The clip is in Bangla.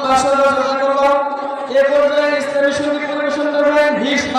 মাসের